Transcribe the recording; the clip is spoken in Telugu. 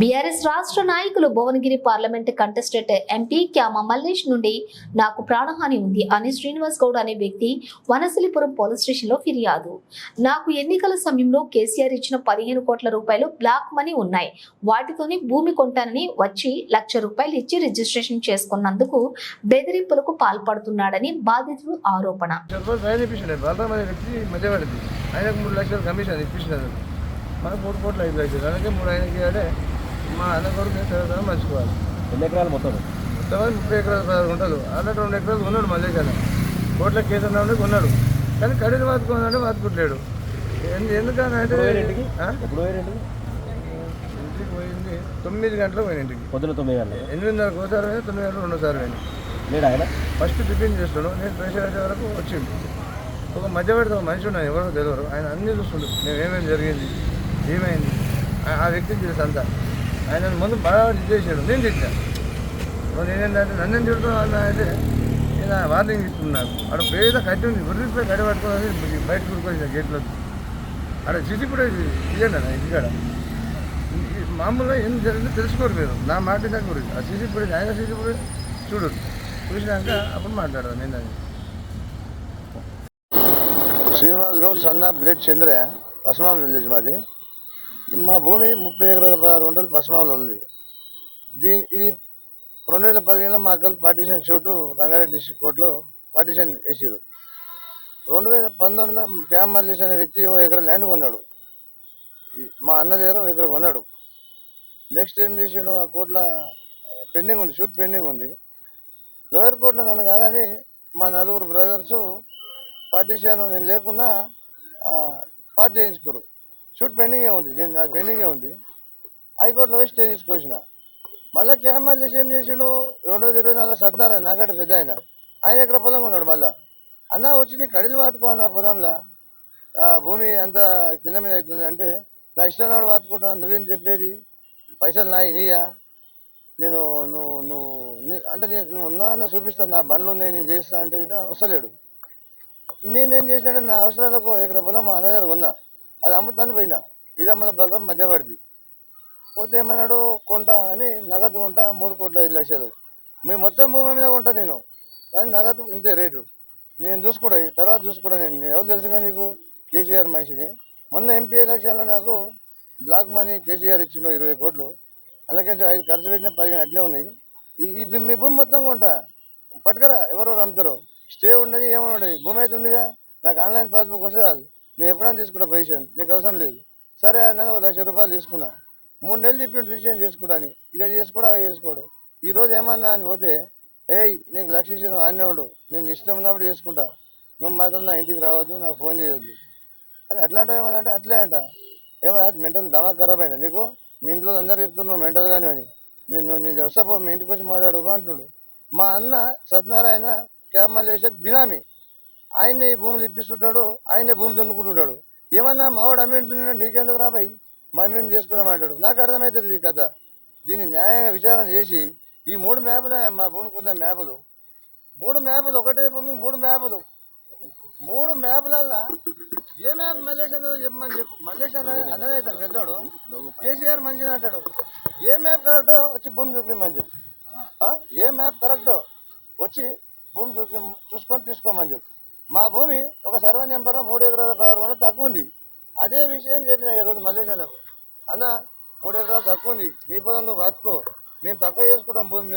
బీఆర్ఎస్ రాష్ట్ర నాయకులు Bhuvanagiri parliament contestant MP Kyama Mallesh నుండి నాకు ప్రాణహాని ఉంది అని శ్రీనివాస్ గౌడ్ అనే వ్యక్తి వనసలిపురం పోలీస్ స్టేషన్లో ఫిర్యాదు. నాకు ఎన్నికల సమయంలో కేసీఆర్ ఇచ్చిన పదిహేను కోట్ల రూపాయలు బ్లాక్ మనీ ఉన్నాయి. వాటితోనే భూమి కొంటానని వచ్చి లక్ష రూపాయలు ఇచ్చి రిజిస్ట్రేషన్ చేసుకున్నందుకు బెదిరింపులకు పాల్పడుతున్నాడని బాధితుడు ఆరోపణ. మూడు మనకు మూడు కోట్లు ఐదు లక్షలు అలాగే మూడు ఆయనకి మా అన్న కొడుకు నేను చదువుతాను మర్చిపోవాలి. ఎన్ని ఎకరాలు మొత్తం? మొత్తం ముప్పై ఎకరాలు పదహారు గుంటలు ఆల్రెడీ రెండు ఎకరాలు కొన్నాడు మళ్ళీ కదా కోట్ల కేసు ఉన్నాడు కొన్నాడు. కానీ కడీలు వాతుకున్నాడు వాతుకుంటలేడు ఎందు- ఎందుకని అంటే ఎప్పుడు పోయిన ఇంటికి? పోయింది తొమ్మిది గంటలకు పోయిన ఇంటికి పొద్దున తొమ్మిది గంటలు ఎనిమిదిన్నరకు ఒకసారి పోయినా తొమ్మిది గంటలకు రెండోసారి పోయింది. లేడు ఆయన? ఫస్ట్ టిఫిన్ చేస్తాడు నేను ప్రెషర్ అయ్యే వరకు వచ్చిండు. ఒక మధ్యవర్తి ఒక మనిషి ఉన్నాడు ఎవరో తెలియరు. ఆయన అన్నీ చూస్తుండు. మేము ఏమేమి జరిగింది? ఏమైంది? ఆ- ఆ వ్యక్తికి తెలుసు అంతా. ఆయన ముందు బాగా చేశాడు నేను తిట్టా మరి నేనేంటంటే నన్ను తిడుతున్నావు అన్న అయితే నేను ఆ వార్నింగ్ ఇస్తున్నాను అక్కడ పేద కట్టి ఉంది. గుర్రిపోయి కట్టి పట్టుకోవాలి బయట కూరుకొచ్చిన గేట్లో అక్కడ చిసి కూడా తీయండి అన్న ఇంటికాడ మామూలుగా ఏం జరిగిందో తెలుసుకోరు మీరు. నా మాట దాకా గురించి ఆ సీసీ కూడా ఆయన సీసీ ఫుటేజ్ చూడు. చూసినాక అప్పుడు మాట్లాడదాం. నేను అది శ్రీనివాస్ గౌడ్ సన్నా బ్లేడ్ చంద్రయ్య. పశ్చిమాం విలేజ్ మాది. మా భూమి ముప్పై ఎకరాల పదహారు గుంటలు పశ్చిమంలో ఉంది. దీని ఇది రెండు వేల పదిహేనులో మా అక్కలు పార్టీషన్ షూటు రంగారెడ్డి డిస్టిక్ కోర్టులో పార్టీషన్ వేసారు రెండు వేల పంతొమ్మిదిలో క్యామ్ మల్లేష్ అనే వ్యక్తి ఓ ఎకరా ల్యాండ్ కొన్నాడు. మా అన్న దగ్గర ఓ ఎకరా కొన్నాడు. నెక్స్ట్ ఏం చేసాడు? ఆ కోర్టులో పెండింగ్ ఉంది షూట్ పెండింగ్ ఉంది. లోయర్ కోర్టులో నన్ను కాదని మా నలుగురు బ్రదర్సు పార్టీషన్ నేను లేకున్నా పార్టీ చేయించుకోరు షూట్ పెండింగే ఉంది? నేను నా పెండింగే ఉంది. హైకోర్టులో పోయి స్టే తీసుకొచ్చిన. మళ్ళీ క్యామర్ చేసి ఏం చేసిండు? రెండు వందల ఇరవై నాలుగు సత్యనారాయణ నాకంటే పెద్ద ఆయన. ఆయన ఎక్కడ పొలం ఉన్నాడు మళ్ళా? అన్న వచ్చి నీ కడిలు వాతుకో అన్న పొలంలో. భూమి అంత కింద మీద అవుతుంది అంటే నా ఇష్టం నాడు వాతుకుంటా నువ్వేం చెప్పేది? పైసలు నాయి నీయా? నేను నువ్వు నువ్వు నీ- అంటే నేను నువ్వు ఉన్నా అన్న చూపిస్తాను నా బండ్లు ఉన్నాయి నేను చేస్తా అంటే గిట్ట వస్తలేడు. నేనేం చేసినంటే నా అవసరాలకు ఎక్కడ పొలం మా అన్న ఉన్నా. అది అమ్ముతాను పోయినా. ఇదమ్మల బలరాం మధ్యపడింది పోతే ఏమన్నాడు? కొంటా అని నగదు కొంటా మూడు కోట్ల ఐదు లక్షలు. మేము మొత్తం భూమి మీద కొంటా నేను. కానీ నగదు ఇంతే రేటు. నేను చూసుకుంటా. తర్వాత చూసుకుంటా నేను. ఎవరు తెలుసుగా నీకు? కేసీఆర్ మనిషిని. మొన్న ఎంపీ ఎలక్షన్లో నాకు బ్లాక్ మనీ కేసీఆర్ ఇచ్చిండు ఇరవై కోట్లు. అందుకని ఐదు ఖర్చు పెట్టిన పదిహేను అట్లే ఉన్నాయి ఈ ఈ మీ భూమి మొత్తం కొంటా. పట్టుకరా. ఎవరెవరు రమ్ముతారు. స్టే ఉండదు ఏమైనా ఉండదు భూమి అయితే ఉందిగా. నాకు ఆన్లైన్ పాస్బుక్ వస్తే చాలు. నేను ఎప్పుడైనా తీసుకుంటా పొజిషన్ నీకు అవసరం లేదు. సరే అన్నది ఒక లక్ష రూపాయలు తీసుకున్నా. మూడు నెలలు తిప్పిండు రిజిస్ట్రేషన్ చేసుకోవడానికి. ఇక చేసుకోవడం అవి చేసుకోవడం ఈరోజు ఏమన్నా అని పోతే ఏయ్ నీకు లక్ష ఇచ్చిన ఆన్నే ఉండు. నేను ఇష్టం ఉన్నప్పుడు చేసుకుంటా. నువ్వు మాత్రం నా ఇంటికి రావద్దు నాకు ఫోన్ చేయొద్దు. అరే అట్లాంటి ఏమన్నా అంటే అట్లే అంట. ఏమన్నా మెంటల్ దమా ఖరాబ్ అయినా నీకు? మీ ఇంట్లో అందరు చెప్తున్నారు మెంటల్ కానీ అని నేను నేను వస్తాపో మీ ఇంటికి వచ్చి మాట్లాడదు అంటుండు. మా అన్న సత్యనారాయణ క్యామల్ చేసే బినామీ. ఆయనే ఈ భూములు ఇప్పిస్తుంటాడు ఆయనే భూమి దున్నుకుంటుంటాడు. ఏమన్నా మావాడు అమ్మింటున్నాడు నీకెందుకు రాబాయి మా మేము చేసుకున్నామంటాడు నాకు అర్థమవుతుంది ఈ కథ. దీన్ని న్యాయంగా విచారణ చేసి ఈ మూడు మ్యాపులు మా భూమికి ఉన్న మ్యాపులు. మూడు మ్యాపులు ఒకటే భూమి మూడు మ్యాపులు. మూడు మ్యాపులల్లా ఏ మ్యాప్ మల్లేష్ చెప్పమని చెప్పు. మల్లేష్ అనేది అన్నదే అవుతాడు పెద్దోడు. కేసీఆర్ మంచిది అంటాడు. ఏ మ్యాప్ కరెక్టో వచ్చి భూమి చూపిమని చెప్పు. ఏ మ్యాప్ కరెక్టో వచ్చి భూమి చూపి చూసుకొని తీసుకోమని చెప్పు. మా భూమి ఒక సర్వ నెంబర్ మూడు ఎకరాల పదహారు తక్కువ ఉంది అదే విషయం చెప్పిన ఈరోజు మల్లేష్ అన్నకు. అన్న మూడు ఎకరాలు తక్కువ ఉంది నీ పొలం నువ్వు బతుకో. మేము తక్కువ చేసుకుంటాం భూమి